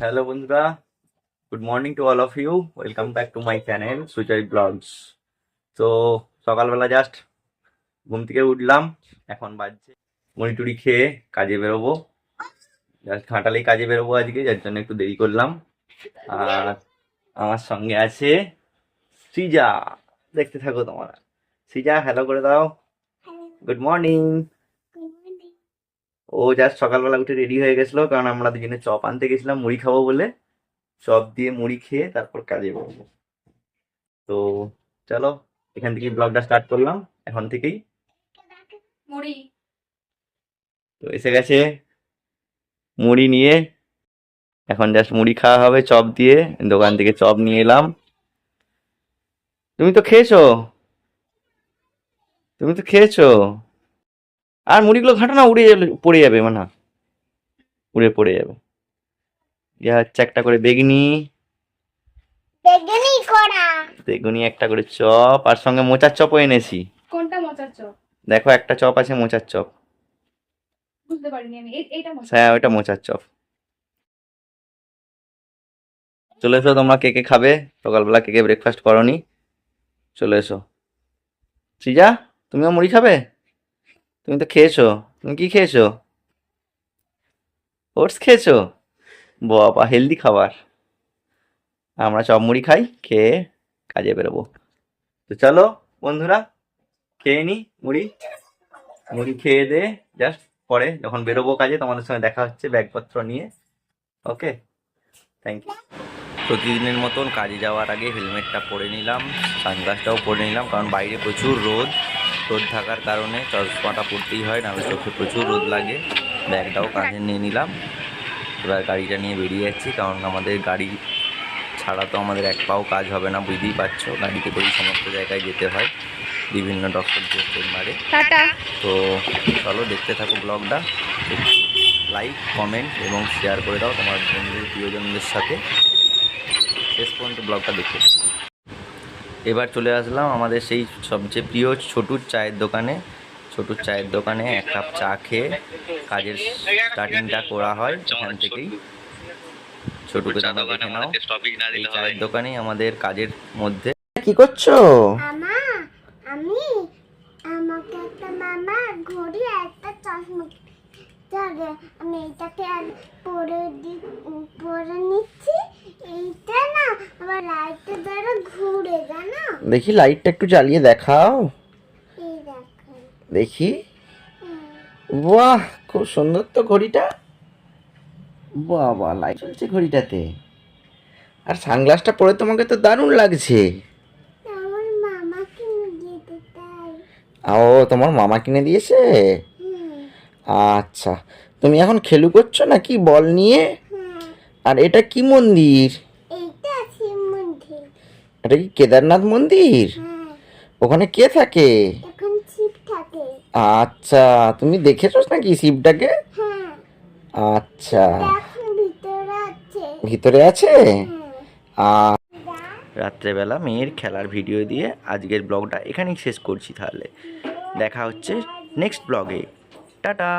Hello বন্ধুরা good morning to all of you welcome back to my channel Sujoy vlogs তো সকালবেলা just ঘুম থেকে উঠলাম এখন বাজছে। মুড়ি টুড়ি খেয়ে কাজে বেরোবো। জাস্ট ঘাটালেই কাজে বেরোবো আজকে যার জন্য একটু দেরি করলাম। আর আমার সঙ্গে আছে সৃজা। দেখতে থাকো তোমরা। সৃজা হ্যালো করে দাও। গুড মর্নিং ও জাস্ট সকালবেলা উঠে রেডি হয়ে গেছিল কারণ আমরা দুজনে চপ আনতে গেছিলাম মুড়ি খাব বলে। চপ দিয়ে মুড়ি খেয়ে তারপর কাজে বেরোবো তো চলো এখান থেকে ব্লগটা স্টার্ট করলাম এখন থেকেই। মুড়ি। তো এসে গেছে মুড়ি নিয়ে। এখন জাস্ট মুড়ি খাওয়া হবে চপ দিয়ে দোকান থেকে চপ নিয়ে এলাম। তুমি তো খেয়েছো? তুমি তো খেয়েছো? আর মুড়িগুলো ঘাটো না উড়ে যাবে পড়ে যাবে মানে। উড়ে পড়ে যাবে। ইয়া হচ্ছে একটা করে বেগনি। বেগুনি করা বেগুনি একটা করে চপ আর সঙ্গে মোচার চপও এনেছি। কোনটা মোচার চপ? দেখো একটা চপ আছে মোচার চপ। বুঝতে পারিনি আমি এইটা মোচা হ্যাঁ ওইটা মোচার চপ। চলে এসো তোমরা কে কে খাবে? সকালবেলা কে কে ব্রেকফাস্ট করনি? চলে এসো। সৃজা তুমিও মুড়ি খাবে? তুমি তো খেয়েছো? তুমি কি খেয়েছো? ওটস খেয়েছো? বাবা, হেলদি খাবার। আমরা চপ মুড়ি খাই, খেয়ে কাজে বেরোবো। তো চলো, বন্ধুরা, খেয়ে নি মুড়ি। মুড়ি খেয়ে দে জাস্ট পরে যখন বেরোবো কাজে, তোমাদের সঙ্গে দেখা হচ্ছে ব্যাগপত্র নিয়ে। ওকে থ্যাংক ইউ প্রতিদিনের মতন কাজে যাওয়ার আগে হেলমেটটা পরে নিলাম সানগ্লাসটাও পরে নিলাম, কারণ বাইরে প্রচুর রোদ। রোদ থাকার কারণে চশমাটা পরতেই হয় নাহলে চোখে প্রচুর রোদ লাগে। ব্যাগটাও কাঁধে নিয়ে নিলাম। এবার গাড়িটা নিয়ে বেরিয়ে যাচ্ছি কারণ আমাদের গাড়ি ছাড়া তো আমাদের এক পাও কাজ হবে না বুঝতেই পারছ। গাড়িতে করেই সমস্ত জায়গায় যেতে হয় বিভিন্ন ডক্টর চেম্বারে। তো চলো দেখতে থাকো ব্লগটা। লাইক কমেন্ট এবং শেয়ার করে দাও তোমার বন্ধুদের প্রিয়জনদের সাথে। শেষ পর্যন্ত ব্লগটা দেখতে থাকো। এবার চলে আসলাম আমাদের সেই সবচেয়ে প্রিয় ছোটুর চায়ের দোকানে। ছোটুর চায়ের দোকানে এক কাপ চা খেয়ে কাজের স্টার্টিংটা করা হয় এখান থেকেই। ছোটুকে তোমরা দেখে নাও। এই চায়ের দোকানেই আমাদের কাজের মধ্যে। কি করছ? আমা আমি আমাকে একটা মামা ঘড়ি একটা চশমা। আমি এইটাকে আর পরে দি পরে নিচ্ছি এইটা না আমার লাইটের দ্বারা ঘুরে জানো দেখি লাইটটা একটু জ্বালিয়ে দেখাও। দেখি। বাহ, খুব সুন্দর তো ঘড়িটা। বাবা, লাইট চলছে ঘড়িটাতে। আর সানগ্লাসটা পরে তোমাকে তো দারুণ লাগছে। ও, তোমার মামা কিনে দিয়েছে? আচ্ছা তুমি এখন খেলু করছ নাকি বল নিয়ে? আর এটা কি মন্দির? এটা কি কেদারনাথ মন্দির? ওখানে কে থাকে? এখন শিব থাকে। আচ্ছা তুমি দেখেছ নাকি শিবটাকে? হ্যাঁ। আচ্ছা। ভিতরে আছে। ভিতরে আছে? হ্যাঁ আ রাত্রেবেলা মেয়ের খেলার ভিডিও দিয়ে আজকের ব্লগটা এখানেই শেষ করছি তাহলে। দেখা হচ্ছে নেক্সট ব্লগে। টাটা।